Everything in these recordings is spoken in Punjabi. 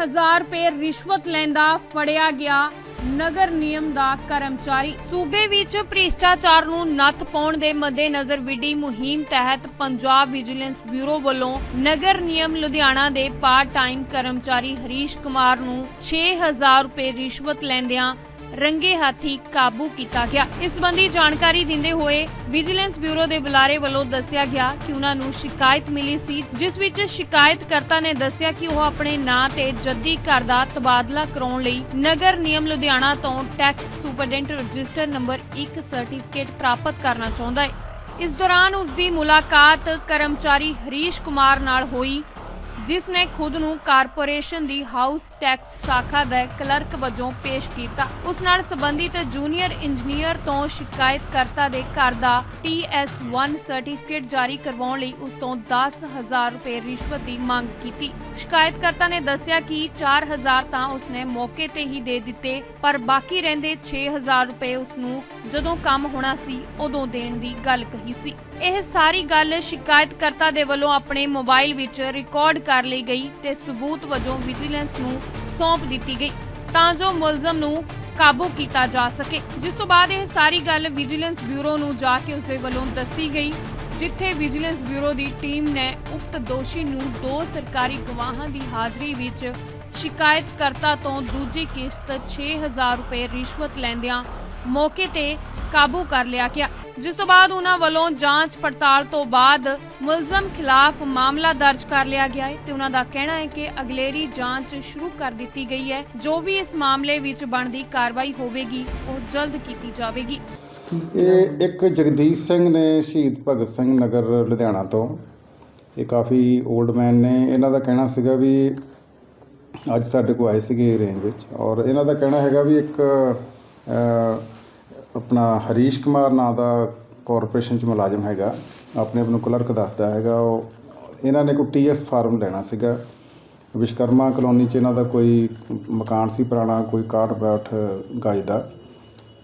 6000 ਰੁਪਏ ਰਿਸ਼ਵਤ ਲੈਂਦਾ ਫੜਿਆ ਗਿਆ ਨਗਰ ਨਿਯਮ ਦਾ ਕਰਮਚਾਰੀ। ਸੂਬੇ ਵਿੱਚ ਭ੍ਰਿਸ਼ਟਾਚਾਰ ਨੂੰ ਨੱਥ ਪਾਉਣ ਦੇ ਮੱਦੇਨਜ਼ਰ ਵਿੱਢੀ ਮੁਹਿੰਮ ਤਹਿਤ ਪੰਜਾਬ ਵਿਜੀਲੈਂਸ ਬਿਊਰੋ ਵੱਲੋਂ ਨਗਰ ਨਿਯਮ ਲੁਧਿਆਣਾ ਦੇ ਪਾਰਟ ਟਾਈਮ ਕਰਮਚਾਰੀ ਹਰੀਸ਼ ਕੁਮਾਰ ਨੂੰ 6000 ਰੁਪਏ ਰਿਸ਼ਵਤ ਲੈਂਦਿਆਂ ਰੰਗੇ ਹੱਥੀ ਕਾਬੂ ਕੀਤਾ ਗਿਆ। ਇਸ ਸੰਬੰਧੀ ਜਾਣਕਾਰੀ ਦਿੰਦੇ ਹੋਏ ਵਿਜੀਲੈਂਸ ਬਿਊਰੋ ਦੇ ਬੁਲਾਰੇ ਵੱਲੋਂ ਦੱਸਿਆ ਗਿਆ ਕਿ ਉਹਨਾਂ ਨੂੰ ਸ਼ਿਕਾਇਤ ਮਿਲੀ ਸੀ, ਜਿਸ ਵਿੱਚ ਸ਼ਿਕਾਇਤਕਰਤਾ ਨੇ ਦੱਸਿਆ ਕਿ ਉਹ ਆਪਣੇ ਨਾਂ ਤੇ ਜੱਦੀ ਘਰ ਦਾ ਤਬਾਦਲਾ ਕਰਾਉਣ ਲਈ ਨਗਰ ਨਿਯਮ ਲੁਧਿਆਣਾ ਤੋਂ tax superintendent register number 1 certificate ਪ੍ਰਾਪਤ ਕਰਨਾ ਚਾਹੁੰਦਾ ਹੈ। ਇਸ ਦੌਰਾਨ ਉਸ ਦੀ ਮੁਲਾਕਾਤ ਕਰਮਚਾਰੀ ਹਰੀਸ਼ ਕੁਮਾਰ ਨਾਲ ਹੋਈ। ਜਿਸ ਨੇ ਖੁਦ ਨੂੰ ਕਾਰਪੋਰੇਸ਼ਨ ਦੀ ਹਾਊਸ ਟੈਕਸ ਸ਼ਾਖਾ ਦਾ ਕਲਰਕ ਵਜੋਂ ਪੇਸ਼ ਕੀਤਾ। ਉਸ ਨਾਲ ਸੰਬੰਧਿਤ ਜੂਨੀਅਰ ਇੰਜੀਨੀਅਰ ਤੋਂ ਸ਼ਿਕਾਇਤਕਰਤਾ ਦੇ ਘਰ ਦਾ TS1 ਸਰਟੀਫਿਕੇਟ ਜਾਰੀ ਕਰਵਾਉਣ ਲਈ ਉਸ ਤੋਂ 10000 ਰੁਪਏ ਰਿਸ਼ਵਤ ਦੀ ਮੰਗ ਕੀਤੀ। ਸ਼ਿਕਾਇਤਕਰਤਾ ਨੇ ਦੱਸਿਆ ਕਿ 4000 ਤਾਂ ਉਸਨੇ ਮੌਕੇ ਤੇ ਹੀ ਦੇ ਦਿੱਤੇ, ਪਰ ਬਾਕੀ ਰਹਿੰਦੇ 6000 ਰੁਪਏ ਉਸ ਨੂੰ ਜਦੋਂ ਕੰਮ ਹੋਣਾ ਸੀ, ਉਦੋਂ ਦੇਣ ਦੀ ਗੱਲ ਕਹੀ ਸੀ। ਇਹ ਸਾਰੀ ਗੱਲ ਸ਼ਿਕਾਇਤਕਰਤਾ ਦੇ ਵੱਲੋਂ ਆਪਣੇ ਮੋਬਾਈਲ ਵਿੱਚ ਰਿਕਾਰਡ ਕਰ ਲਈ ਗਈ ਤੇ ਸਬੂਤ ਵਜੋਂ ਵਿਜੀਲੈਂਸ ਨੂੰ ਸੌਂਪ ਦਿੱਤੀ ਗਈ ਤਾਂ ਜੋ ਮੁਲਜ਼ਮ ਨੂੰ ਕਾਬੂ ਕੀਤਾ ਜਾ ਸਕੇ। ਜਿਸ ਤੋਂ ਬਾਅਦ ਇਹ ਸਾਰੀ ਗੱਲ ਵਿਜੀਲੈਂਸ ਬਿਊਰੋ ਨੂੰ ਜਾ ਕੇ ਉਸੇ ਵੱਲੋਂ ਦੱਸੀ ਗਈ, ਜਿੱਥੇ ਵਿਜੀਲੈਂਸ ਬਿਊਰੋ ਦੀ ਟੀਮ ਨੇ ਉਕਤ ਦੋਸ਼ੀ ਨੂੰ ਦੋ ਸਰਕਾਰੀ ਗਵਾਹਾਂ ਦੀ ਹਾਜ਼ਰੀ ਵਿੱਚ ਸ਼ਿਕਾਇਤਕਰਤਾ ਤੋਂ ਦੂਜੀ ਕਿਸ਼ਤ 6000 ਰੁਪਏ ਰਿਸ਼ਵਤ ਲੈਂਦਿਆਂ ਮੌਕੇ ਤੇ ਕਾਬੂ ਕਰ ਲਿਆ ਗਿਆ। ਜਿਸ ਤੋਂ ਬਾਅਦ ਉਹਨਾਂ ਵੱਲੋਂ ਜਾਂਚ ਪੜਤਾਲ ਤੋਂ ਬਾਅਦ ਮੁਲਜ਼ਮ ਖਿਲਾਫ ਮਾਮਲਾ ਦਰਜ ਕਰ ਲਿਆ ਗਿਆ ਹੈ ਤੇ ਉਹਨਾਂ ਦਾ ਕਹਿਣਾ ਹੈ ਕਿ ਅਗਲੇਰੀ ਜਾਂਚ ਸ਼ੁਰੂ ਕਰ ਦਿੱਤੀ ਗਈ ਹੈ। ਜੋ ਵੀ ਇਸ ਮਾਮਲੇ ਵਿੱਚ ਬਣਦੀ ਕਾਰਵਾਈ ਹੋਵੇਗੀ, ਉਹ ਜਲਦ ਕੀਤੀ ਜਾਵੇਗੀ। ਇਹ ਇੱਕ ਜਗਦੀਸ਼ ਸਿੰਘ ਨੇ ਸ਼ਹੀਦ ਭਗਤ ਸਿੰਘ ਨਗਰ ਲੁਧਿਆਣਾ ਤੋਂ। ਇਹ ਕਾਫੀ 올ਡ ਮੈਨ ਨੇ। ਇਹਨਾਂ ਦਾ ਕਹਿਣਾ ਸੀਗਾ ਵੀ ਅੱਜ ਸਾਡੇ ਕੋਲ ਆਏ ਸੀਗੇ ਰੇਂਜ ਵਿੱਚ। ਔਰ ਇਹਨਾਂ ਦਾ ਕਹਿਣਾ ਹੈਗਾ ਵੀ ਇੱਕ ਆਪਣਾ ਹਰੀਸ਼ ਕੁਮਾਰ ਨਾਂ ਦਾ ਕਾਰਪੋਰੇਸ਼ਨ ਚ ਮੁਲਾਜ਼ਮ ਹੈਗਾ। ਆਪਣੇ ਆਪ ਨੂੰ ਕਲਰਕ ਦੱਸਦਾ ਹੈਗਾ। ਉਹ, ਇਹਨਾਂ ਨੇ ਕੋਈ ਟੀਐਸ ਫਾਰਮ ਲੈਣਾ ਸੀਗਾ। ਵਿਸ਼ਕਰਮਾ ਕਲੋਨੀ ਚ ਇਹਨਾਂ ਦਾ ਕੋਈ ਮਕਾਨ ਸੀ ਪੁਰਾਣਾ, ਕੋਈ 61 62 ਗਜ ਦਾ।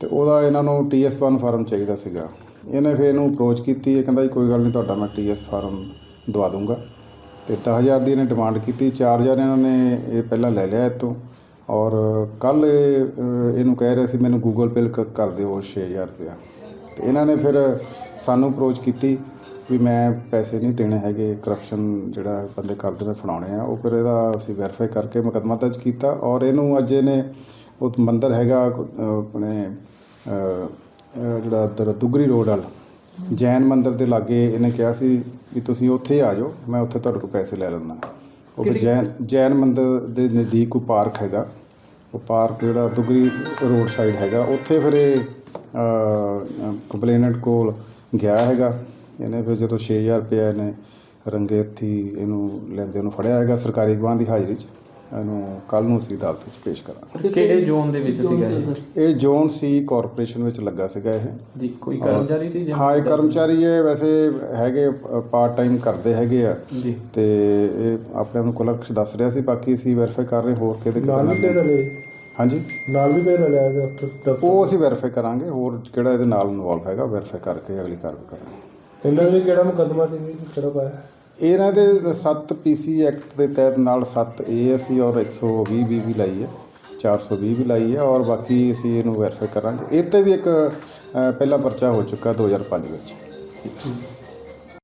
ਤੇ ਉਹਦਾ ਇਹਨਾਂ ਨੂੰ TS1 ਫਾਰਮ ਚਾਹੀਦਾ ਸੀਗਾ। ਇਹਨੇ ਫਿਰ ਇਹਨੂੰ ਅਪਰੋਚ ਕੀਤੀ। ਇਹ ਕਹਿੰਦਾ ਜੀ, ਕੋਈ ਗੱਲ ਨਹੀਂ, ਤੁਹਾਡਾ ਮੈਂ TS ਫਾਰਮ ਦਵਾ ਦੂੰਗਾ। ਤੇ 10000 ਦੀ ਇਹਨੇ ਡਿਮਾਂਡ ਕੀਤੀ। 4000 ਇਹਨਾਂ ਨੇ ਇਹ ਪਹਿਲਾਂ ਲੈ ਲਿਆ ਇਹ ਔਰ ਕੱਲ ਇਹਨੂੰ ਕਹਿ ਰਿਹਾ ਸੀ ਮੈਨੂੰ ਗੂਗਲ ਪੇ ਕਰ ਦਿਓ 6000 ਰੁਪਇਆ। ਤੇ ਇਹਨਾਂ ਨੇ ਫਿਰ ਸਾਨੂੰ ਅਪਰੋਚ ਕੀਤੀ ਵੀ ਮੈਂ ਪੈਸੇ ਨਹੀਂ ਦੇਣੇ ਹੈਗੇ ਕਰਪਸ਼ਨ ਜਿਹੜਾ ਬੰਦੇ ਕਰਦੇ ਨੇ ਫੜਾਉਣੇ ਆ, ਉਹ ਫਿਰ ਇਹਦਾ ਅਸੀਂ ਵੈਰੀਫਾਈ ਕਰਕੇ ਮੁਕੱਦਮਾ ਦਰਜ ਕੀਤਾ ਔਰ ਇਹਨੂੰ ਅੱਜ ਇਹਨੇ ਉਹ ਮੰਦਰ ਹੈਗਾ ਆਪਣੇ ਜਿਹੜਾ ਇੱਧਰ ਦੁਗਰੀ ਰੋਡ ਵਾਲ, ਜੈਨ ਮੰਦਰ ਦੇ ਲਾਗੇ ਇਹਨੇ ਕਿਹਾ ਸੀ ਵੀ ਤੁਸੀਂ ਉੱਥੇ ਆ ਜਾਓ, ਮੈਂ ਉੱਥੇ ਤੁਹਾਡੇ ਕੋਲ ਪੈਸੇ ਲੈ ਲੈਣਾ ਉਹ ਜੈਨ ਜੈਨ ਮੰਦਿਰ ਦੇ ਨਜ਼ਦੀਕ ਕੋਈ ਪਾਰਕ ਹੈਗਾ। ਉਹ ਪਾਰਕ ਜਿਹੜਾ ਦੁਗਰੀ ਰੋਡ ਸਾਈਡ ਹੈਗਾ। ਉੱਥੇ ਫਿਰ ਇਹ ਕੰਪਲੇਨੈਂਟ ਕੋਲ ਗਿਆ ਹੈਗਾ। ਇਹਨੇ ਫਿਰ ਜਦੋਂ 6000 ਰੁਪਏ ਇਹਨੇ ਰੰਗੇ ਹੱਥੀ ਇਹਨੂੰ ਲੈਂਦੇ ਨੂੰ ਫੜਿਆ ਹੈਗਾ ਸਰਕਾਰੀ ਗਵਾਹ ਦੀ ਹਾਜ਼ਰੀ 'ਚ। ਇਹਨੂੰ ਕੱਲ ਨੂੰ ਅਸੀਂ ਅਦਾਲਤ ਵਿੱਚ ਪੇਸ਼ ਕਰਾਂਗੇ। ਕਿਹੜੇ ਜ਼ੋਨ ਦੇ ਵਿੱਚ ਸੀਗਾ ਇਹ? ਇਹ ਜੋਨ ਸੀ ਕਾਰਪੋਰੇਸ਼ਨ ਵਿੱਚ ਲੱਗਾ ਸੀਗਾ ਇਹ। ਜੀ ਕੋਈ ਕਰਮਚਾਰੀ ਸੀ ਜਾਂ ਹਾਂ ਇਹ ਕਰਮਚਾਰੀ ਇਹ ਵੈਸੇ ਹੈਗੇ ਪਾਰਟ ਟਾਈਮ ਕਰਦੇ ਹੈਗੇ ਆ। ਜੀ। ਤੇ ਇਹ ਆਪਣੇ ਆਪ ਨੂੰ ਕਲਰਕ ਦੱਸ ਰਿਹਾ ਸੀ ਬਾਕੀ ਅਸੀਂ ਵੈਰੀਫਾਈ ਕਰ ਰਹੇ ਹੋਰ ਕਿਹਦੇ ਨਾਲ ਵੀ ਪੇਰ ਕਿਹਦੇ ਲੈ। ਹਾਂਜੀ? ਨਾਲ ਵੀ ਪੇਰ ਲਿਆ ਗਿਆ ਉੱਥੇ ਦਫ਼ਤਰ। ਉਹ ਅਸੀਂ ਵੈਰੀਫਾਈ ਕਰਾਂਗੇ ਹੋਰ ਕਿਹੜਾ ਇਹਦੇ ਨਾਲ ਇਨਵੋਲਵ ਹੈਗਾ ਵੈਰੀਫਾਈ ਕਰਕੇ ਅਗਲੀ ਕਾਰਵਾਈ ਕਰਾਂਗੇ। ਇਹਨਾਂ ਨੇ ਕਿਹੜਾ ਮੁਕੱਦਮਾ ਸੀ ਜੀ ਕਿਹੜਾ ਪਾਇਆ? ਇਹਨਾਂ ਦੇ 7 ਪੀਸੀ ਐਕਟ ਦੇ ਤਹਿਤ ਨਾਲ 7 ਏਐਸਸੀ ਔਰ 120 ਵੀ ਵੀ ਲਾਈ ਹੈ 420 ਵੀ ਲਾਈ ਹੈ ਔਰ ਬਾਕੀ ਅਸੀਂ ਇਹਨੂੰ ਵੈਰੀਫਾਈ ਕਰਾਂਗੇ। ਇਹ ਤੇ ਵੀ ਇੱਕ ਪਹਿਲਾ ਪਰਚਾ ਹੋ ਚੁੱਕਾ 2005 ਵਿੱਚ।